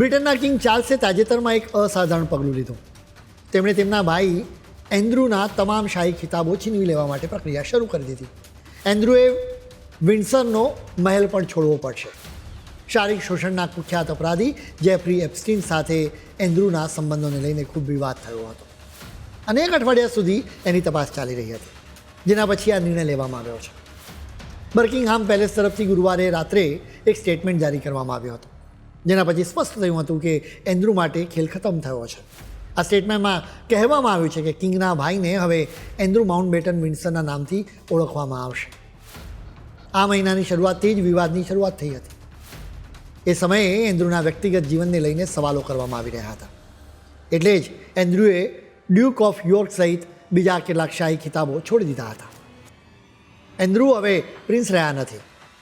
બ્રિટનના કિંગ ચાર્લ્સે તાજેતરમાં એક અસાધારણ પગલું લીધું. તેમણે તેમના ભાઈ એન્દ્રુના તમામ શાહી ખિતાબો છીનવી લેવા માટે પ્રક્રિયા શરૂ કરી દીધી. એન્દ્રુએ વિન્સરનો મહેલ પણ છોડવો પડશે. શારીરિક શોષણના કુખ્યાત અપરાધી જેફરી એપ્સ્ટીન સાથે એન્દ્રુના સંબંધોને લઈને ખૂબ વિવાદ થયો હતો. અનેક અઠવાડિયા સુધી એની તપાસ ચાલી રહી હતી, જેના પછી આ નિર્ણય લેવામાં આવ્યો છે. બર્કિંગહામ પેલેસ તરફથી ગુરુવારે રાત્રે એક સ્ટેટમેન્ટ જારી કરવામાં આવ્યો હતો. જેના પછી સ્પષ્ટ થયું હતું કે એન્ડ્રુ માટે ખેલ ખતમ થયો છે. આ સ્ટેટમેન્ટમાં કહેવામાં આવ્યું છે કે કિંગના ભાઈને હવે એન્ડ્રુ માઉન્ટ બેટન વિન્સરના નામથી ઓળખવામાં આવશે. આ મહિનાની શરૂઆતથી જ વિવાદની શરૂઆત થઈ હતી. એ સમયે એન્ડ્રુના વ્યક્તિગત જીવનને લઈને સવાલો કરવામાં આવી રહ્યા હતા. એટલે જ એન્ડ્રુએ ડ્યુક ઓફ યોર્ક સહિત બીજા કેટલાક શાહી ખિતાબો છોડી દીધા હતા. એન્ડ્રુ હવે પ્રિન્સ રહ્યા નથી.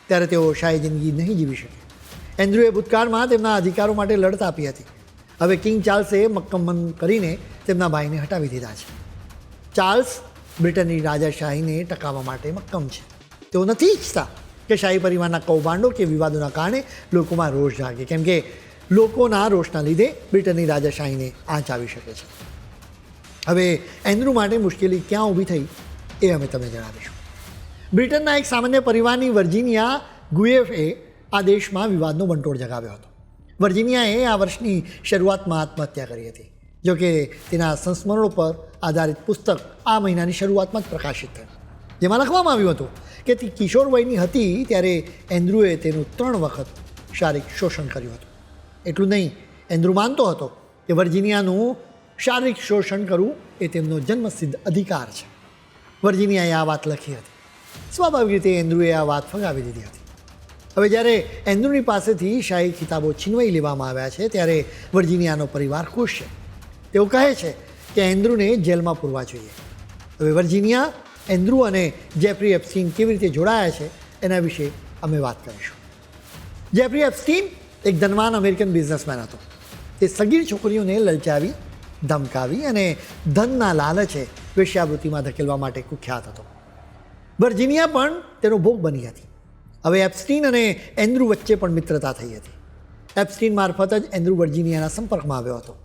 ત્યારે તેઓ શાહી જિંદગી નહીં જીવી શકે. એન્ડ્રુએ ભૂતકાળમાં તેમના અધિકારો માટે લડત આપી હતી. હવે કિંગ ચાર્લ્સે મક્કમન કરીને તેમના ભાઈને હટાવી દીધા છે. ચાર્લ્સ બ્રિટનની રાજાશાહીને ટકાવવા માટે મક્કમ છે. તેઓ નથી ઈચ્છતા કે શાહી પરિવારના કૌભાંડો કે વિવાદોના કારણે લોકોમાં રોષ જાગે, કેમ કે લોકોના રોષના લીધે બ્રિટનની રાજાશાહીને આંચ આવી શકે છે. હવે એન્ડ્રુ માટે મુશ્કેલી ક્યાં ઊભી થઈ એ અમે તમને જણાવીશું. બ્રિટનના એક સામાન્ય પરિવારની વર્જિનિયા ગુએફે આ દેશમાં વિવાદનો વંટોળ જગાવ્યો હતો. વર્જિનિયાએ આ વર્ષની શરૂઆતમાં આત્મહત્યા કરી હતી. જોકે તેના સંસ્મરણો પર આધારિત પુસ્તક આ મહિનાની શરૂઆતમાં જ પ્રકાશિત થયું. જેમાં લખવામાં આવ્યું હતું કે તે કિશોર વયની હતી ત્યારે એન્દ્રુએ તેનું ત્રણ વખત શારીરિક શોષણ કર્યું હતું. એટલું નહીં, એન્દ્રુ માનતો હતો કે વર્જિનિયાનું શારીરિક શોષણ કરવું એ તેમનો જન્મસિદ્ધ અધિકાર છે. વર્જિનિયાએ આ વાત લખી હતી. સ્વાભાવિક રીતે એન્દ્રુએ આ વાત ફગાવી દીધી હતી. હવે જ્યારે એન્ડ્રુની પાસેથી શાહી ખિતાબો છીનવાઈ લેવામાં આવ્યા છે, ત્યારે વર્જિનિયાનો પરિવાર ખુશ છે. તેઓ કહે છે કે એન્દ્રુને જેલમાં પૂરવા જોઈએ. હવે વર્જિનિયા, એન્દ્રુ અને જેફરી એપ્સ્ટીન કેવી રીતે જોડાયા છે, એના વિશે અમે વાત કરીશું. જેફરી એપ્સ્ટીન એક ધનવાન અમેરિકન બિઝનેસમેન હતો. તે સગીર છોકરીઓને લલચાવી, ધમકાવી અને ધનના લાલચે વેશ્યાવૃત્તિમાં ધકેલવા માટે કુખ્યાત હતો. વર્જિનિયા પણ તેનો ભોગ બની હતી. હવે એપ્સ્ટીન અને એન્દ્રુ વચ્ચે પણ મિત્રતા થઈ હતી. એપ્સ્ટીન મારફત જ એન્દ્રુ વર્જિનિયાના સંપર્કમાં આવ્યો હતો.